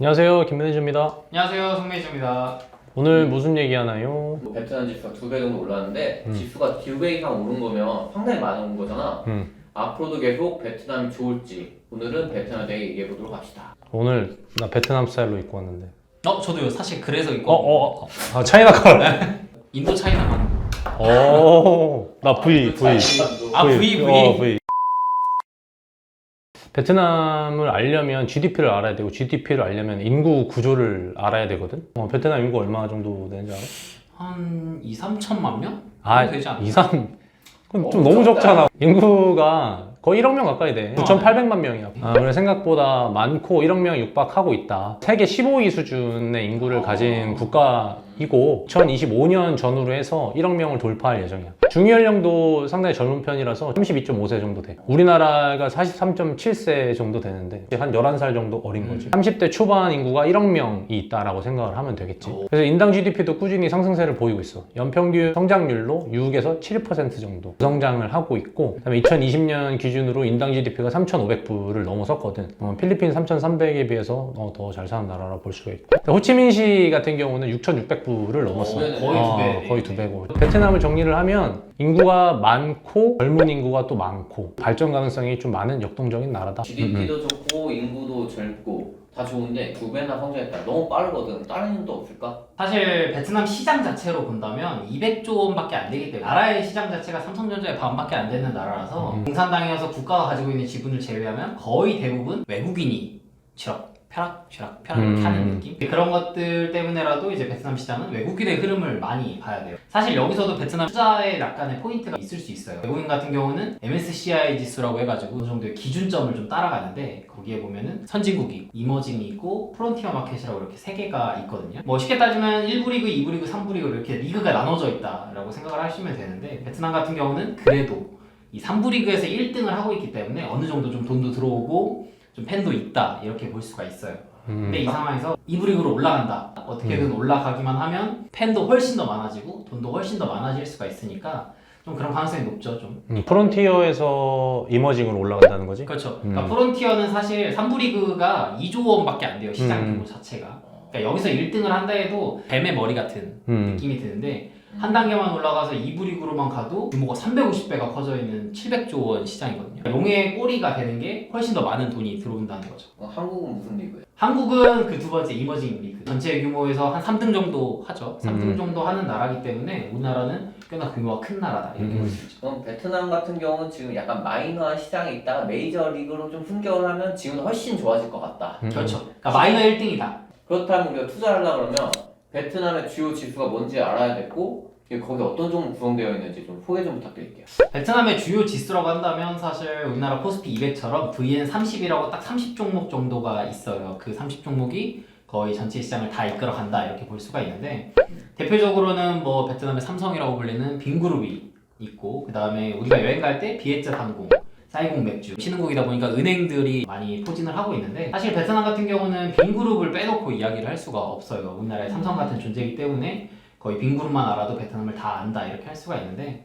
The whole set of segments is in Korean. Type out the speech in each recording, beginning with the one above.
안녕하세요 김매니저입니다 안녕하세요 송매주입니다. 오늘 무슨 얘기 하나요? 뭐 베트남 지수가 두 배 정도 올랐는데 음. 지수가 두 배 이상 오른 거면 상당히 많이 오른 거잖아. 음. 앞으로도 계속 베트남이 좋을지 오늘은 베트남에 대해 얘기해 보도록 합시다. 오늘 나 베트남 스타일로 입고 왔는데 어 저도요 사실 그래서 입고 어어 아 차이나 컬 인도 차이나. 오 나 V V 아, V, V. 어, V 베트남을 알려면 GDP를 알아야 되고 GDP를 알려면 인구 구조를 알아야 되거든 어, 베트남 인구 얼마 정도 되는지 알아? 한 2, 3천만 명? 아 되지 않나? 2, 3 그럼 좀 어, 너무. 적잖아 인구가 거의 1억 명 가까이 돼 어. 9,800만 명이야 아, 그래 생각보다 많고 1억 명 육박하고 있다 세계 15위 수준의 인구를 어. 가진 국가 이고 2025년 전후로 해서 1억 명을 돌파할 예정이야 중위연령도 상당히 젊은 편이라서 32.5세 정도 돼 우리나라가 43.7세 정도 되는데 한 11살 정도 어린 거지 음. 30대 초반 인구가 1억 명이 있다라고 생각을 하면 되겠지 오. 그래서 인당 GDP도 꾸준히 상승세를 보이고 있어. 연평균 성장률로 6에서 7% 정도 성장을 하고 있고, 그다음에 2020년 기준으로 인당 GDP가 3,500불을 넘어섰거든. 어, 필리핀 3,300에 비해서 어, 더잘 사는 나라라 볼 수가 있고. 호치민시 같은 경우는 6,600 불을 넘었어. 어, 거의 어, 두 배. 거의 두 배고. 베트남을 정리를 하면 인구가 많고 젊은 인구가 또 많고 발전 가능성이 좀 많은 역동적인 나라다. 음, 음. GDP도 좋고 인구도 젊고 다 좋은데 두 배나 성장했다. 너무 빠르거든. 다른 이유도 없을까? 사실 베트남 시장 자체로 본다면 200조 원밖에 안 되기 때문에 나라의 시장 자체가 삼성전자의 반밖에 안 되는 나라라서 음. 공산당이어서 국가가 가지고 있는 지분을 제외하면 거의 대부분 외국인이 쥐락 펴락 쥐락 펴락 음. 하는 느낌? 그런 것들 때문에라도 이제 베트남 시장은 외국인의 흐름을 많이 봐야 돼요. 사실 여기서도 베트남 투자에 약간의 포인트가 있을 수 있어요. 외국인 같은 경우는 MSCI 지수라고 해가지고 어느 정도의 기준점을 좀 따라가는데 거기에 보면은 선진국이 이머징이 있고 프론티어 마켓이라고 이렇게 세 개가 있거든요. 뭐 쉽게 따지면 1부 리그, 2부 리그, 3부 리그 이렇게 리그가 나눠져 있다라고 생각을 하시면 되는데 베트남 같은 경우는 그래도 이 3부 리그에서 1등을 하고 있기 때문에 어느 정도 좀 돈도 들어오고 좀 팬도 있다 이렇게 볼 수가 있어요 음. 근데 이 상황에서 2부 리그로 올라간다 어떻게든 올라가기만 하면 팬도 훨씬 더 많아지고 돈도 훨씬 더 많아질 수가 있으니까 좀 그런 가능성이 높죠 좀 음, 프론티어에서 이머징으로 올라간다는 거지? 그렇죠 음. 그러니까 프론티어는 사실 3부 리그가 2조 원밖에 안 돼요 시장 음. 규모 자체가 그러니까 여기서 1등을 한다 해도 뱀의 머리 같은 음. 느낌이 드는데 한 단계만 올라가서 2부 리그로만 가도 규모가 350배가 커져 있는 700조 원 시장이거든요. 용의 꼬리가 되는 게 훨씬 더 많은 돈이 들어온다는 거죠. 어, 한국은 무슨 리그야? 한국은 그 두 번째 이머징 리그 전체 규모에서 한 3등 정도 하죠. 3등 음. 정도 하는 나라기 때문에 우리나라는 꽤나 규모가 큰 나라다 이렇게 음. 볼수 있죠. 그럼 베트남 같은 경우는 지금 약간 마이너한 시장에 있다가 메이저 리그로 좀 승격을 하면 지금 훨씬 좋아질 것 같다. 음. 그렇죠. 그러니까 마이너 1등이다. 그렇다면 우리가 투자를 하려고 그러면 베트남의 주요 지수가 뭔지 알아야 이게 거기 어떤 종목 구성되어 있는지 좀 소개 좀 부탁드릴게요. 베트남의 주요 지수라고 한다면 사실 우리나라 코스피 200처럼 VN30이라고 딱 30종목 정도가 있어요. 그 30종목이 거의 전체 시장을 다 이끌어 간다 이렇게 볼 수가 있는데 대표적으로는 뭐 베트남의 삼성이라고 불리는 빈그룹이 있고 그 다음에 우리가 여행 갈 때 비에젯 항공 사이공 맥주. 신흥국이다 보니까 은행들이 많이 포진을 하고 있는데 사실 베트남 같은 경우는 빈그룹을 빼놓고 이야기를 할 수가 없어요. 우리나라의 삼성 같은 존재이기 때문에 거의 빈그룹만 알아도 베트남을 다 안다 이렇게 할 수가 있는데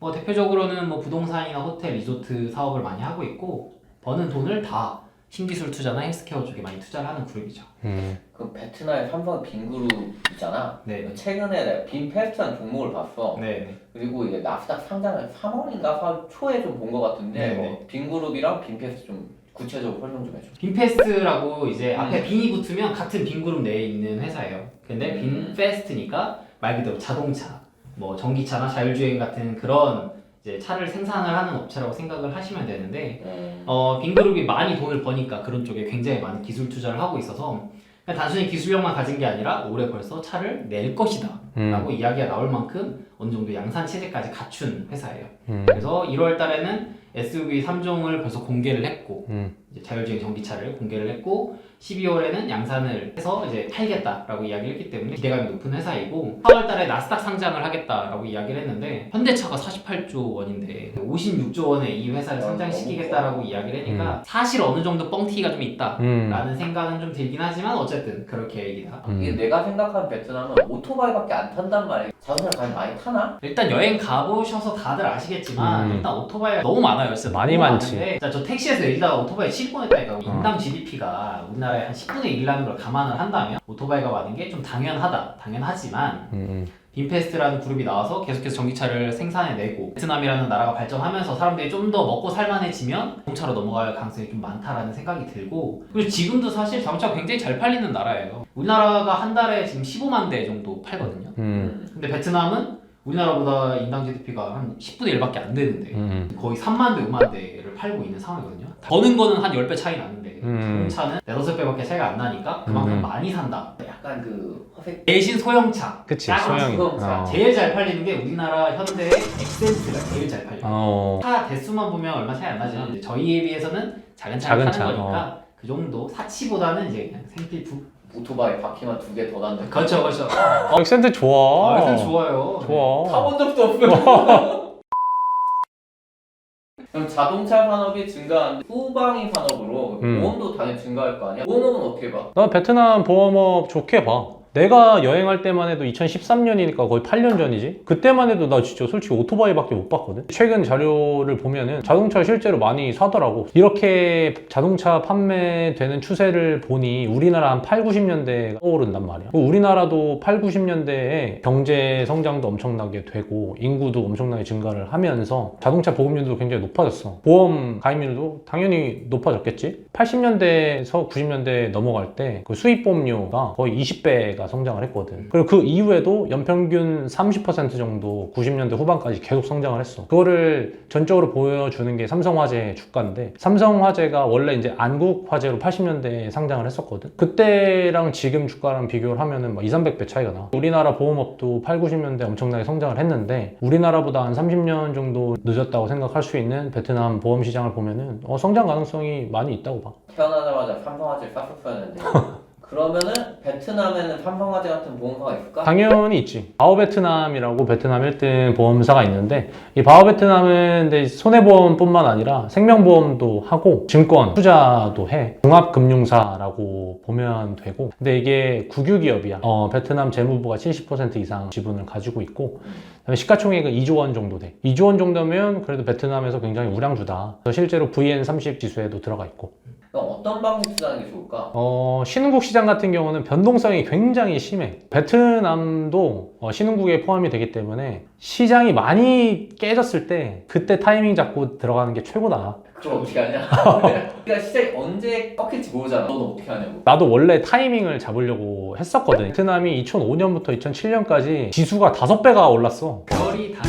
뭐 대표적으로는 뭐 부동산이나 호텔, 리조트 사업을 많이 하고 있고 버는 돈을 다 신기술 투자나 헬스케어 쪽에 많이 투자를 하는 그룹이죠. 음. 그 베트남의 삼성 빈그룹 있잖아. 네. 최근에 내가 빈 페스트라는 종목을 봤어. 네. 그리고 이게 나스닥 상장을 3월인가 4월 초에 좀 본 것 같은데 네, 뭐 빈그룹이랑 빈 페스트 좀 구체적으로 설명 좀 해줘. 빈페스트라고 이제 음. 앞에 빈이 붙으면 같은 빈그룹 내에 있는 회사예요. 근데 음. 빈페스트니까 말 그대로 자동차, 뭐 전기차나 자율주행 같은 그런 이제 차를 생산을 하는 업체라고 생각을 하시면 되는데 음. 어, 빈그룹이 많이 돈을 버니까 그런 쪽에 굉장히 많은 기술 투자를 하고 있어서 그냥 단순히 기술력만 가진 게 아니라 올해 벌써 차를 낼 것이다 음. 라고 이야기가 나올 만큼 어느 정도 양산 체제까지 갖춘 회사예요. 음. 그래서 1월 달에는 SUV 3종을 벌써 공개를 했고 음. 이제 자율주행 전기차를 공개를 했고 12월에는 양산을 해서 이제 팔겠다라고 이야기를 했기 때문에 기대감이 높은 회사이고 4월 달에 나스닥 상장을 하겠다라고 이야기를 했는데 현대차가 48조 원인데 56조 원에 이 회사를 아, 상장시키겠다라고 이야기를 하니까 사실 어느 정도 뻥튀기가 좀 있다 음. 라는 생각은 좀 들긴 하지만 어쨌든 그렇게 얘기다 음. 이게 내가 생각하는 베트남은 오토바이밖에 안 탄단 말이야. 자동차를 가장 많이 타나? 일단 여행 가보셔서 다들 아시겠지만 음. 일단 오토바이가 너무 많아요 많아요. 진짜 많이 너무 많지. 많은데 진짜 저 택시에서 내리다가 오토바이 칠 뻔했다니까. 인당 GDP가 우리나라의 한 10분의 1이라는 걸 감안을 한다면 오토바이가 많은 게 좀 당연하다. 당연하지만 음, 빈페스트라는 그룹이 나와서 계속해서 전기차를 생산해내고 베트남이라는 나라가 발전하면서 사람들이 좀 더 먹고 살만해지면 자동차로 넘어갈 가능성이 좀 많다라는 생각이 들고 그리고 지금도 사실 자동차가 굉장히 잘 팔리는 나라예요. 우리나라가 한 달에 지금 15만 대 정도 팔거든요. 음, 근데 베트남은 우리나라보다 인당 GDP가 한 10분의 1밖에 안 되는데 음, 거의 3만 대, 5만 대를 팔고 있는 상황이거든요. 버는 거는 한 10배 차이 나는데 음. 자동차는 4, 5배밖에 차이가 안 나니까 그만큼 음. 많이 산다. 약간 그 허세 대신 소형차. 그치 작은 소형이. 소형차. 어. 제일 잘 팔리는 게 우리나라 현대의 엑센트가 제일 잘 팔려요. 어. 차 대수만 보면 얼마 차이 안 나지만 이제 저희에 비해서는 작은 차를 작은 타는 차, 어. 거니까 그 정도 사치보다는 이제 그냥 생필품. 오토바이 바퀴만 두 개 더 단다. 그렇죠, 그렇죠. 어, 엑센트 좋아. 아, 엑센트 좋아요. 좋아. 타본 적도 없고. 그럼 자동차 산업이 증가하는데 후방위 산업으로 음. 보험도 당연히 증가할 거 아니야? 보험은 어떻게 봐? 나 베트남 보험업 좋게 봐. 내가 여행할 때만 해도 2013년이니까 거의 8년 전이지. 그때만 해도 나 진짜 솔직히 오토바이밖에 못 봤거든. 최근 자료를 보면은 자동차 실제로 많이 사더라고. 이렇게 자동차 판매되는 추세를 보니 우리나라 한 8, 90년대가 떠오른단 말이야. 우리나라도 8, 90년대에 경제 성장도 엄청나게 되고 인구도 엄청나게 증가를 하면서 자동차 보험률도 굉장히 높아졌어. 보험 가입률도 당연히 높아졌겠지. 80년대에서 90년대 넘어갈 때 그 수입 보험료가 거의 20배 가 성장을 했거든. 그리고 그 이후에도 연평균 30% 정도 90년대 후반까지 계속 성장을 했어. 그거를 전적으로 보여주는 게 삼성화재 주가인데 삼성화재가 원래 이제 안국화재로 80년대에 상장을 했었거든. 그때랑 지금 주가랑 비교를 하면은 막 2, 300배 차이가 나. 우리나라 보험업도 8, 90년대 엄청나게 성장을 했는데 우리나라보다 한 30년 정도 늦었다고 생각할 수 있는 베트남 보험 시장을 보면은 어, 성장 가능성이 많이 있다고 봐. 태어나자마자 삼성화재 쌌었었는데 그러면은 베트남에는 삼성화재 같은 보험사가 있을까? 당연히 있지. 바오베트남이라고 베트남 1등 보험사가 있는데 이 바오베트남은 손해보험뿐만 아니라 생명보험도 하고 증권, 투자도 해. 종합금융사라고 보면 되고. 근데 이게 국유기업이야. 어, 베트남 재무부가 70% 이상 지분을 가지고 있고 시가총액은 2조 원 정도 돼. 2조 원 정도면 그래도 베트남에서 굉장히 우량주다. 그래서 실제로 VN30 지수에도 들어가 있고. 어떤 방식 투자하는 게 좋을까? 어, 신흥국 시장 같은 경우는 변동성이 굉장히 심해. 베트남도 어, 신흥국에 포함이 되기 때문에 시장이 많이 깨졌을 때 그때 타이밍 잡고 들어가는 게 최고다. 그럼 어떻게 하냐? 그러니까 시장이 언제 꺾일지 모르잖아. 너는 어떻게 하냐고. 나도 원래 타이밍을 잡으려고 했었거든. 베트남이 2005년부터 2007년까지 지수가 다섯 배가 올랐어. 별이 다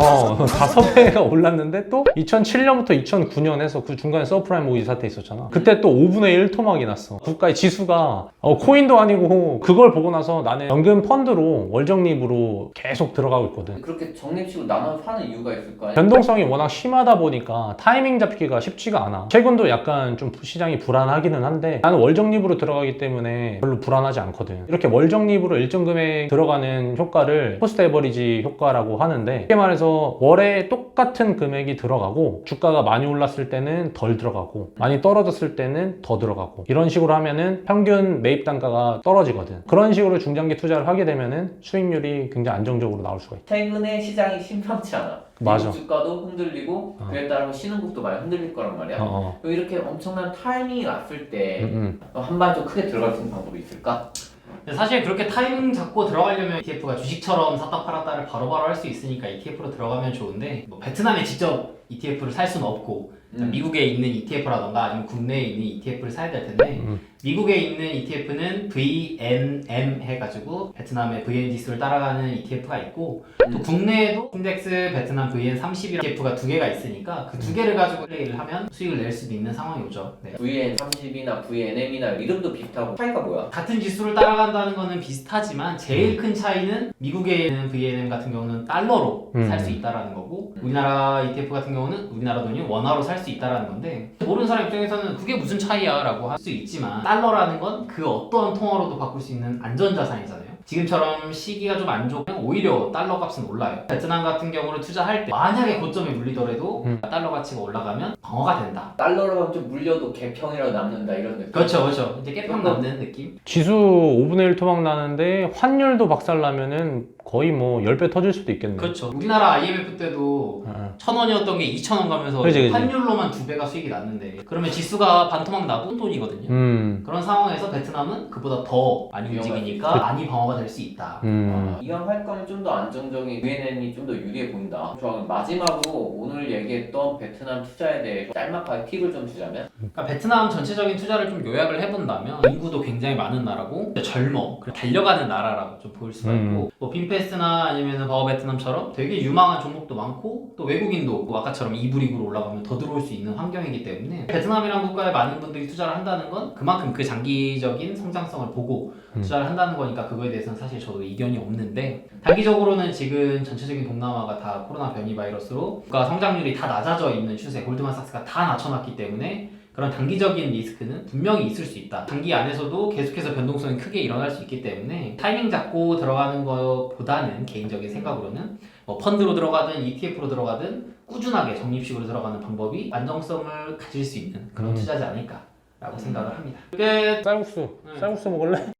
섯 개. 어, 다섯 배가 올랐는데 또 2007년부터 2009년에서 그 중간에 서프라임 모기 사태 있었잖아. 그때 또 5분의 1 토막이 났어. 국가의 지수가 어, 코인도 아니고 그걸 보고 나서 나는 연금 펀드로 월적립으로 계속 들어가고 있거든. 그렇게 적립식으로 나눠서 사는 이유가 있을 거 아니야? 변동성이 워낙 심하다 보니까 타이밍 잡기가 쉽지가 않아. 최근도 약간 좀 시장이 불안하기는 한데 나는 월적립으로 들어가기 때문에 별로 불안하지 않거든. 이렇게 월적립으로 일정 금액 들어가는 효과를 코스트 에버리지 효과라고 하는데 쉽게 말해서 월에 똑같은 금액이 들어가고 주가가 많이 올랐을 때는 덜 들어가고 많이 떨어졌을 때는 더 들어가고 이런 식으로 하면은 평균 매입 단가가 떨어지거든. 그런 식으로 중장기 투자를 하게 되면은 수익률이 굉장히 안정적으로 나올 수가 있다. 최근에 시장이 심상치 않아. 맞아. 주가도 흔들리고 어. 그에 따라서 신흥 국도 많이 흔들릴 거란 말이야. 어, 어. 이렇게 엄청난 타이밍이 왔을 때 음, 음. 한발 좀 크게 들어갈 수 있는 방법이 있을까? 사실 그렇게 타이밍 잡고 들어가려면 ETF가 주식처럼 샀다 팔았다를 바로바로 할 수 있으니까 ETF로 들어가면 좋은데 뭐 베트남에 직접 ETF를 살 수는 없고 음. 미국에 있는 ETF라던가 아니면 국내에 있는 ETF를 사야 될 텐데 음. 미국에 있는 ETF는 VNM 해가지고 베트남의 VN 지수를 따라가는 ETF가 있고 또 음. 국내에도 인덱스 베트남 VN30이라는 ETF가 두 개가 있으니까 그 두 개를 가지고 플레이를 하면 수익을 낼 수도 있는 상황이 오죠. 네. VN30이나 VNM이나 이름도 비슷하고 차이가 뭐야? 같은 지수를 따라간다는 거는 비슷하지만 제일 큰 차이는 미국에 있는 VNM 같은 경우는 달러로 음. 살수 있다라는 거고 음. 우리나라 ETF 같은 경우 는 우리나라 돈이 원화로 살 수 있다라는 건데 모르는 사람 입장에서는 그게 무슨 차이야라고 할 수 있지만 달러라는 건 그 어떠한 통화로도 바꿀 수 있는 안전자산이잖아요. 지금처럼 시기가 좀 안 좋으면 오히려 달러 값은 올라요. 베트남 같은 경우를 투자할 때 만약에 고점에 물리더라도 음. 달러 가치가 올라가면 방어가 된다. 달러로 좀 물려도 개평이라도 남는다 이런 느낌. 그렇죠, 그렇죠. 이제 깨평 남는 느낌. 지수 5분의 1 토막 나는데 환율도 박살나면은 거의 뭐 10배 터질 수도 있겠네. 그렇죠. 우리나라 IMF 때도 아, 천 원이었던 게 이천 원 가면서 그치, 그치. 환율로만 두 배가 수익이 났는데 그러면 지수가 반토막 나도 돈이거든요. 음, 그런 상황에서 베트남은 그보다 더 많이 움직이니까 많이 방어가 될 수 있다. 음. 아, 이왕 할 거면 좀 더 안정적인 VNN이 좀 더 유리해 보인다. 좋아. 마지막으로 오늘 얘기했던 베트남 투자에 대해 짤막하게 팁을 좀 주자면 그러니까 베트남 전체적인 투자를 좀 요약을 해본다면 인구도 굉장히 많은 나라고 젊어 그리고 달려가는 나라라고 좀 보일 수가 음. 있고 뭐 빈페 스나 아니면 바오 베트남처럼 되게 유망한 종목도 많고 또 외국인도 뭐 아까처럼 이부 리그로 올라가면 더 들어올 수 있는 환경이기 때문에 베트남이라는 국가에 많은 분들이 투자를 한다는 건 그만큼 그 장기적인 성장성을 보고 음. 투자를 한다는 거니까 그거에 대해서는 사실 저도 이견이 없는데 단기적으로는 지금 전체적인 동남아가 다 코로나 변이 바이러스로 국가 성장률이 다 낮아져 있는 추세 골드만삭스가 다 낮춰놨기 때문에 그런 단기적인 리스크는 분명히 있을 수 있다. 단기 안에서도 계속해서 변동성이 크게 일어날 수 있기 때문에 타이밍 잡고 들어가는 것보다는 개인적인 생각으로는 뭐 펀드로 들어가든 ETF로 들어가든 꾸준하게 적립식으로 들어가는 방법이 안정성을 가질 수 있는 그런 음. 투자지 않을까라고 생각을 합니다. 그게 쌀국수, 네. 쌀국수 먹을래?